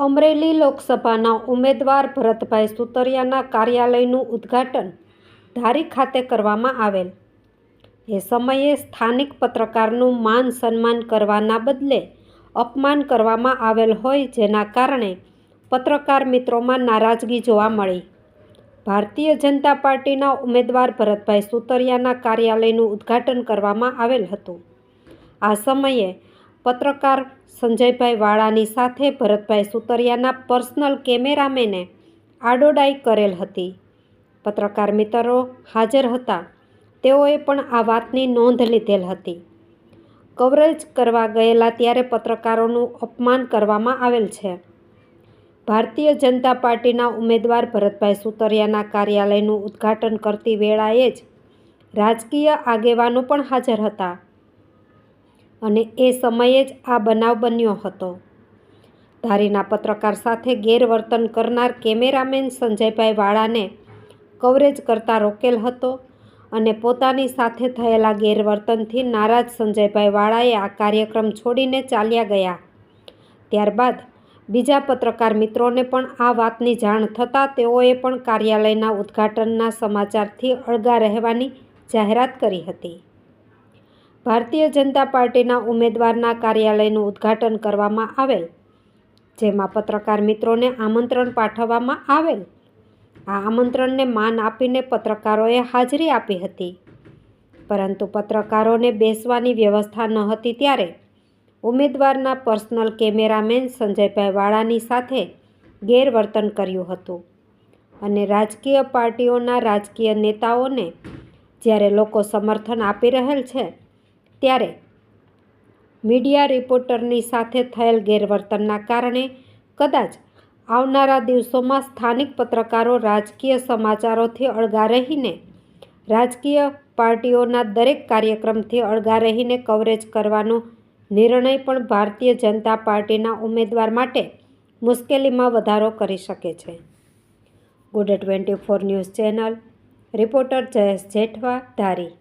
અમરેલી લોકસભાના ઉમેદવાર ભરતભાઈ સુતરિયાના કાર્યાલયનું ઉદ્ઘાટન ધારી ખાતે કરવામાં આવેલ. એ સમયે સ્થાનિક પત્રકારનું માન સન્માન કરવાના બદલે અપમાન કરવામાં આવેલ હોય જેના કારણે પત્રકાર મિત્રોમાં નારાજગી જોવા મળી. ભારતીય જનતા પાર્ટીના ઉમેદવાર ભરતભાઈ સુતરિયાના કાર્યાલયનું ઉદ્ઘાટન કરવામાં આવેલ હતું. આ સમયે પત્રકાર સંજયભાઈ વાળાની સાથે ભરતભાઈ સુતરિયાના પર્સનલ કેમેરામેને આડોડાઈ કરેલ હતી. પત્રકાર મિત્રો હાજર હતા. તેઓએ પણ આ વાતની નોંધ લીધેલ હતી. કવરેજ કરવા ગયેલા ત્યારે પત્રકારોનું અપમાન કરવામાં આવેલ છે. ભારતીય જનતા પાર્ટીના ઉમેદવાર ભરતભાઈ સુતરિયાના કાર્યાલયનું ઉદ્ઘાટન કરતી વેળાએ જ રાજકીય આગેવાનો પણ હાજર હતા. અને એ સમયે જ આ બનાવ બન્યો હતો. ધારીના પત્રકાર સાથે ગેરવર્તન કરનાર કેમેરામેન સંજયભાઈ વાળાને કવરેજ કરતા રોકેલ હતો અને પોતાની સાથે થયેલા ગેરવર્તનથી નારાજ સંજયભાઈ વાળાએ આ કાર્યક્રમ છોડીને ચાલ્યા ગયા. ત્યારબાદ બીજા પત્રકાર મિત્રોને પણ આ વાતની જાણ થતાં તેઓએ પણ કાર્યાલયના ઉદ્ઘાટનના સમાચારથી અળગા રહેવાની જાહેરાત કરી હતી. ભારતીય જનતા પાર્ટીના ઉમેદવારના કાર્યાલયનું ઉદ્ઘાટન કરવામાં આવેલ, જેમાં પત્રકાર મિત્રોને આમંત્રણ પાઠવવામાં આવેલ. આ આમંત્રણને માન આપીને પત્રકારોએ હાજરી આપી હતી. પરંતુ પત્રકારોને બેસવાની વ્યવસ્થા ન હતી ત્યારે ઉમેદવારના પર્સનલ કેમેરામેન સંજયભાઈ વાળાની સાથે ગેરવર્તન કર્યું હતું અને રાજકીય પાર્ટીઓના રાજકીય નેતાઓને જ્યારે લોકો સમર્થન આપી રહેલ છે ત્યારે મીડિયા રિપોર્ટરની સાથે થયેલ ગેરવર્તનના કારણે કદાચ આવનારા દિવસોમાં સ્થાનિક પત્રકારો રાજકીય સમાચારોથી અળગા રહીને રાજકીય પાર્ટીઓના દરેક કાર્યક્રમથી અળગા રહીને કવરેજ કરવાનો નિર્ણય પણ ભારતીય જનતા પાર્ટીના ઉમેદવાર માટે મુશ્કેલીમાં વધારો કરી શકે છે. Good twenty four news channel, reporter Jayesh Jethwa, Dhari.